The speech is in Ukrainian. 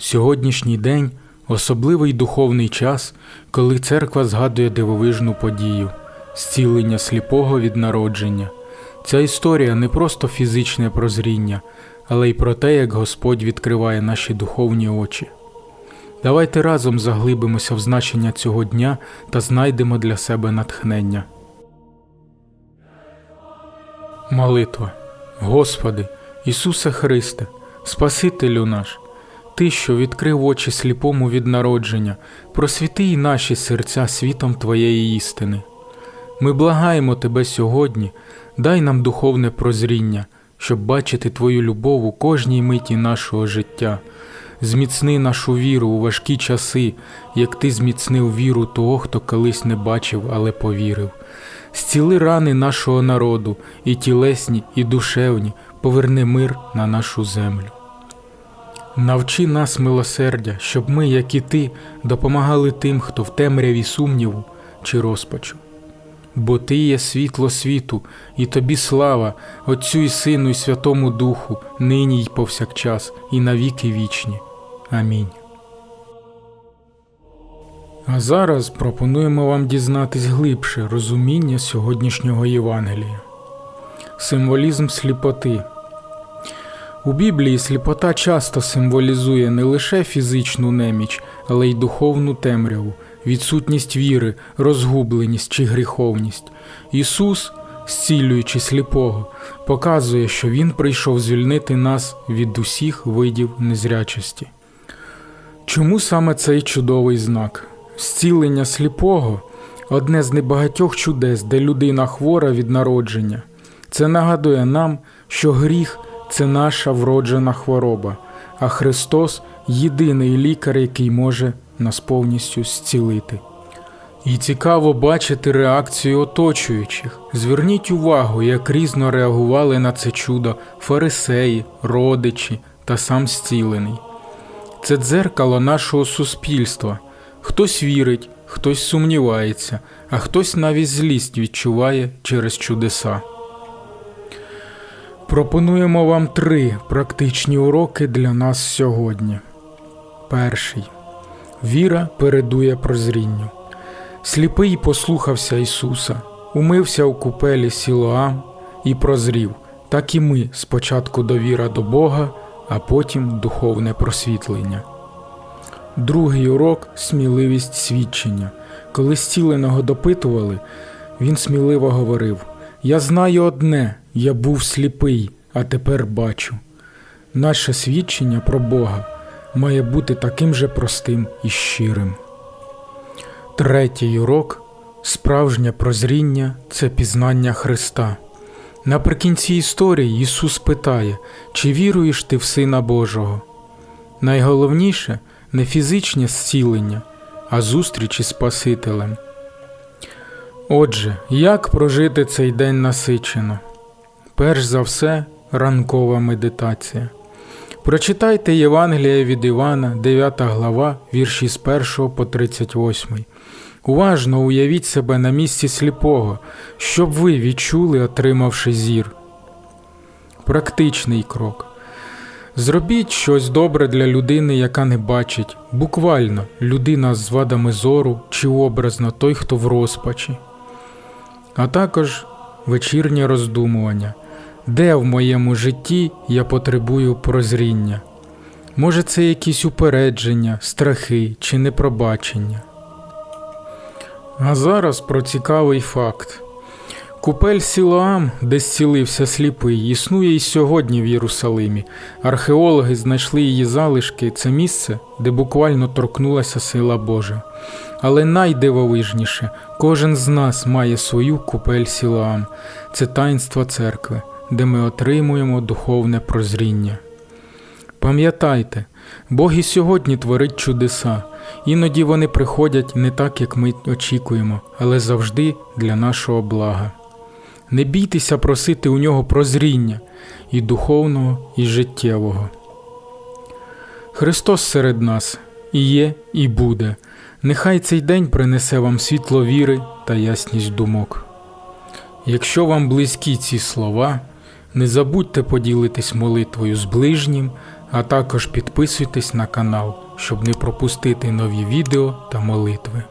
Сьогоднішній день особливий духовний час, коли церква згадує дивовижну подію зцілення сліпого від народження. Ця історія не просто фізичне прозріння, але й про те, як Господь відкриває наші духовні очі. Давайте разом заглибимося в значення цього дня та знайдемо для себе натхнення. Молитва. Господи, Ісусе Христе, Спасителю наш, Ти, що відкрив очі сліпому від народження, просвіти й наші серця світом Твоєї істини. Ми благаємо Тебе сьогодні, дай нам духовне прозріння, щоб бачити Твою любов у кожній миті нашого життя. Зміцни нашу віру у важкі часи, як Ти зміцнив віру того, хто колись не бачив, але повірив. Зціли рани нашого народу, і тілесні, і душевні, поверни мир на нашу землю. Навчи нас милосердя, щоб ми, як і ти, допомагали тим, хто в темряві сумніву чи розпачу. Бо Ти є світло світу, і тобі слава, Отцю і Сину, і Святому Духу, нині й повсякчас, і навіки вічні. Амінь. А зараз пропонуємо вам дізнатись глибше розуміння сьогоднішнього Євангелія. Символізм сліпоти. У Біблії сліпота часто символізує не лише фізичну неміч, але й духовну темряву, відсутність віри, розгубленість чи гріховність. Ісус, зцілюючи сліпого, показує, що Він прийшов звільнити нас від усіх видів незрячості. Чому саме цей чудовий знак? Зцілення сліпого одне з небагатьох чудес, де людина хвора від народження. Це нагадує нам, що гріх це наша вроджена хвороба, а Христос єдиний лікар, який може нас повністю зцілити. І цікаво бачити реакцію оточуючих. Зверніть увагу, як різно реагували на це чудо фарисеї, родичі та сам зцілений. Це дзеркало нашого суспільства. Хтось вірить, хтось сумнівається, а хтось навіть злість відчуває через чудеса. Пропонуємо вам три практичні уроки для нас сьогодні. Перший. Віра передує прозрінню. Сліпий послухався Ісуса, умився у купелі Сілоам і прозрів, так і ми спочатку довіра до Бога, а потім духовне просвітлення. Другий урок сміливість свідчення. Коли зціленого допитували, він сміливо говорив: Я знаю одне, я був сліпий, а тепер бачу. Наше свідчення про Бога має бути таким же простим і щирим. Третій урок справжнє прозріння це пізнання Христа. Наприкінці історії Ісус питає, чи віруєш ти в Сина Божого? Найголовніше не фізичне зцілення, а зустріч із Спасителем. Отже, як прожити цей день насичено? Перш за все, ранкова медитація. Прочитайте Євангелія від Івана, 9 глава, вірші з 1 по 38. Уважно уявіть себе на місці сліпого, щоб ви відчули, отримавши зір. Практичний крок. Зробіть щось добре для людини, яка не бачить, буквально людина з вадами зору чи образно той, хто в розпачі. А також вечірнє роздумування, де в моєму житті я потребую прозріння. Може, це якісь упередження, страхи чи непробачення. А зараз про цікавий факт. Купель Сілоам, де зцілився сліпий, існує і сьогодні в Єрусалимі. Археологи знайшли її залишки. Це місце, де буквально торкнулася сила Божа. Але найдивовижніше, кожен з нас має свою купель Сілоам. Це таїнство церкви, де ми отримуємо духовне прозріння. Пам'ятайте, Бог і сьогодні творить чудеса. Іноді вони приходять не так, як ми очікуємо, але завжди для нашого блага. Не бійтеся просити у нього прозріння і духовного, і життєвого. Христос серед нас і є, і буде. Нехай цей день принесе вам світло віри та ясність думок. Якщо вам близькі ці слова, не забудьте поділитись молитвою з ближнім А також підписуйтесь на канал, щоб не пропустити нові відео та молитви.